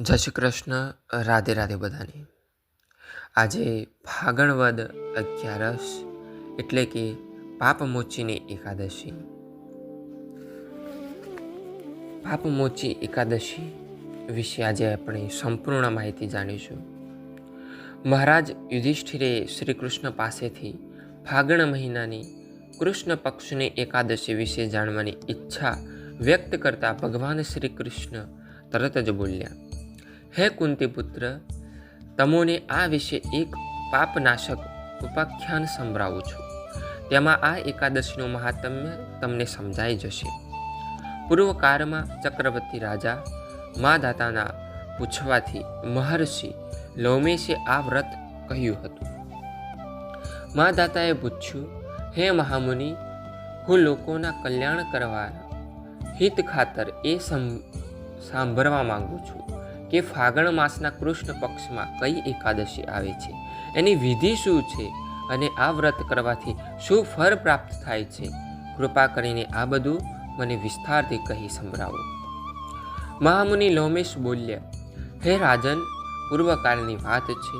જય શ્રી કૃષ્ણ. રાધે રાધે બધાને. આજે ફાગણવદ અગિયારસ એટલે કે પાપમોચીની એકાદશી. પાપમોચી એકાદશી વિશે આજે આપણે સંપૂર્ણ માહિતી જાણીશું. મહારાજ યુધિષ્ઠિરે શ્રી કૃષ્ણ પાસેથી ફાગણ મહિનાની કૃષ્ણ પક્ષની એકાદશી વિશે જાણવાની ઈચ્છા વ્યક્ત કરતા ભગવાન શ્રી કૃષ્ણ તરત જ બોલ્યા હે કુંતી પુત્ર તમોને આ વિશે એક પાપનાશક ઉપાખ્યાન સંભળાવું છું. તેમાં આ એકાદશીનું મહાત્મ્ય તમને સમજાઈ જશે. પૂર્વકાળમાં ચક્રવર્તી રાજા મા દાતાના પૂછવાથી મહર્ષિ લોમેશે આ વ્રત કહ્યું હતું. મા દાતાએ પૂછ્યું, હે મહામુનિ, હું લોકોના કલ્યાણ કરવા હિત ખાતર એ સાંભળવા માંગુ છું. કે ફાગણ માસના કૃષ્ણ પક્ષમાં કઈ એકાદશી આવે છે? એની વિધિ શું છે? અને આ વ્રત કરવાથી શું ફળ પ્રાપ્ત થાય છે? કૃપા કરીને આ બધું મને વિસ્તારથી કહી સંભળાવો. મહામુનિ લોમેશ બોલ્યા, હે રાજન, પૂર્વકાળની વાત છે.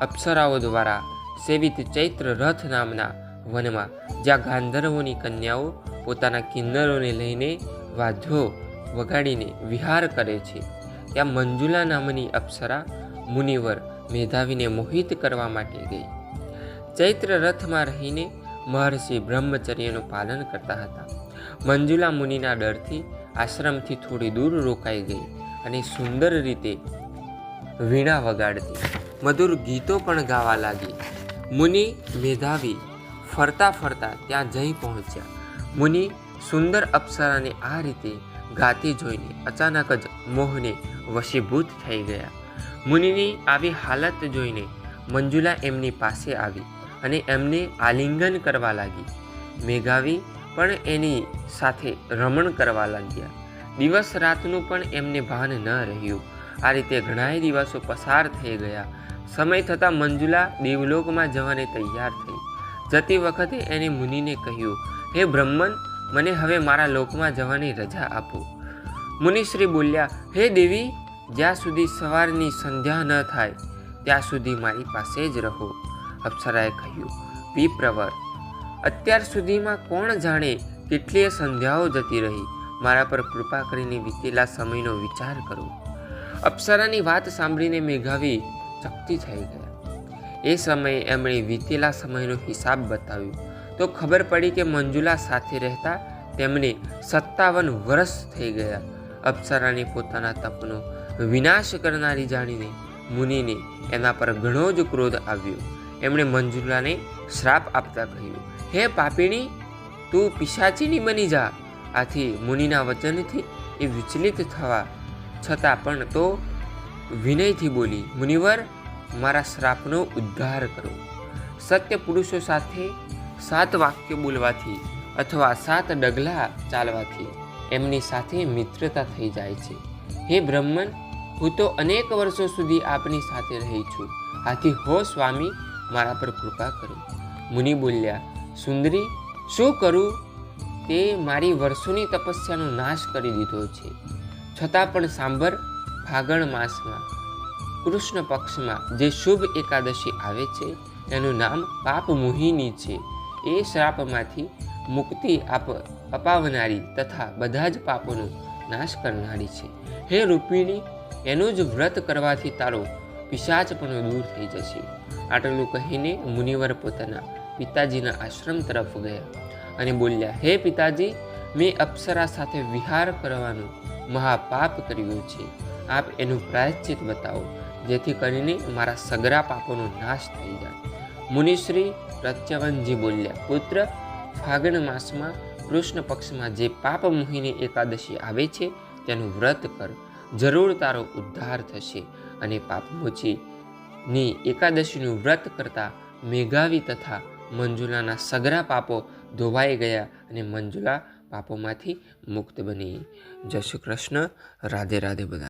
અપ્સરાઓ દ્વારા સેવિત ચૈત્ર રથ નામના વનમાં જ્યાં ગાંધર્વોની કન્યાઓ પોતાના કિન્નરોને લઈને વાદ્યો વગાડીને વિહાર કરે છે. ત્યાં મંજુલા નામની અપ્સરા મુનિવર મેધાવીને મોહિત કરવા માટે ગઈ. ચૈત્ર રથમાં રહીને મહર્ષિ બ્રહ્મચર્યનું પાલન કરતા હતા. મંજુલા મુનિના ડરથી આશ્રમથી થોડી દૂર રોકાઈ ગઈ અને સુંદર રીતે વીણા વગાડતી. મધુર ગીતો પણ ગાવા લાગી. મુનિ, મેધાવી ફરતા ફરતા ત્યાં જઈ પહોંચ્યા. મુનિ સુંદર અપ્સરાને આ રીતે ગાતી જોઈને અચાનક જ મોહને વશીભૂત થઈ ગયા. મુનિની આવી હાલત જોઈને મંજુલા એમની પાસે આવી અને એમને આલિંગન કરવા લાગી. મેઘાવી પણ એની સાથે રમણ કરવા લાગ્યા. દિવસ રાતનું પણ એમને ભાન ન રહ્યું. આ રીતે ઘણાય દિવસો પસાર થઈ ગયા. સમય થતાં મંજુલા દેવલોકમાં જવાને તૈયાર થઈ. જતી વખતે એને મુનિને કહ્યું, હે બ્રહ્મન મને હવે મારા લોકમાં જવાની રજા આપો. મુનિશ્રી બોલ્યા, હે દેવી, જ્યાં સુધી સવારની સંધ્યા ન થાય, ત્યાં સુધી મારી પાસે જ રહો. અપ્સરાએ કહ્યું, વિપ્રવર, અત્યાર સુધીમાં કોણ જાણે કેટલીય સંધ્યાઓ જતી રહી? મારા પર કૃપા કરીને વીતેલા સમયનો વિચાર કરો. અપ્સરાની વાત સાંભળીને મેઘાવી ચકતી થઈ ગયા. એ સમયે એમણે વીતેલા સમયનો હિસાબ બતાવ્યો. તો ખબર પડી કે મંજુલા સાથે રહેતા તેમને સત્તાવન વર્ષ થઈ ગયા. અપ્સરાને પોતાના તપનો વિનાશ કરનારી જાણીને મુનિને એના પર ઘણો જ ક્રોધ આવ્યો. એમણે મંજુલાને શ્રાપ આપતા કહ્યું, હે પાપીણી, તું પિશાચીની બની જા. આથી મુનિના વચનથી એ વિચલિત થવા છતાં પણ તો વિનયથી બોલી, મુનિવર, મારા શ્રાપનો ઉદ્ધાર કરો. સત્ય પુરુષો સાથે સાત વાક્ય બોલવાથી અથવા સાત ડગલા ચાલવાથી એમની સાથે મિત્રતા થઈ જાય છે. હે બ્રહ્મન, હું તો અનેક વર્ષો સુધી આપની સાથે રહી છું. આથી હો સ્વામી, મારા પર કૃપા કરો. મુનિ બોલ્યા, સુંદરી, શું કરું? તે મારી વર્ષોની તપસ્યાનો નાશ કરી દીધો છે. છતાં પણ સાંભળ, ફાગણ માસમાં, કૃષ્ણ પક્ષમાં જે શુભ એકાદશી આવે છે, એનું નામ પાપ મોહિની છે. એ શ્રાપમાંથી મુક્તિ આપ, અપાવનારી તથા બધા જ પાપોનો નાશ કરનારી છે. હે રૂપિણી એનું જ વ્રત કરવાથી તારો પિશાચ પણ દૂર થઈ જશે. આટલું કહીને મુનિવર પોતાના પિતાજીના આશ્રમ તરફ ગયા અને બોલ્યા, હે પિતાજી, મેં અપ્સરા સાથે વિહાર કરવાનું મહાપાપ કર્યું છે. આપ એનું પ્રાયશ્ચિત બતાવો, જેથી કરીને મારા સગરા પાપોનો નાશ થઈ જાય. મુનિશ્રી પ્રત્યવનજી બોલ્યા, પુત્ર, ફાગણ માસમાં કૃષ્ણ પક્ષમાં જે પાપ મોહિની એકાદશી આવે છે, તેનું વ્રત કર. જરૂર તારો ઉદ્ધાર થશે અને પાપમોચીની એકાદશીનું વ્રત કરતા મેઘાવી તથા મંજુલાના સગરા પાપો ધોવાઈ ગયા અને મંજુલા પાપોમાંથી મુક્ત બની. જય કૃષ્ણ. રાધે રાધે બધા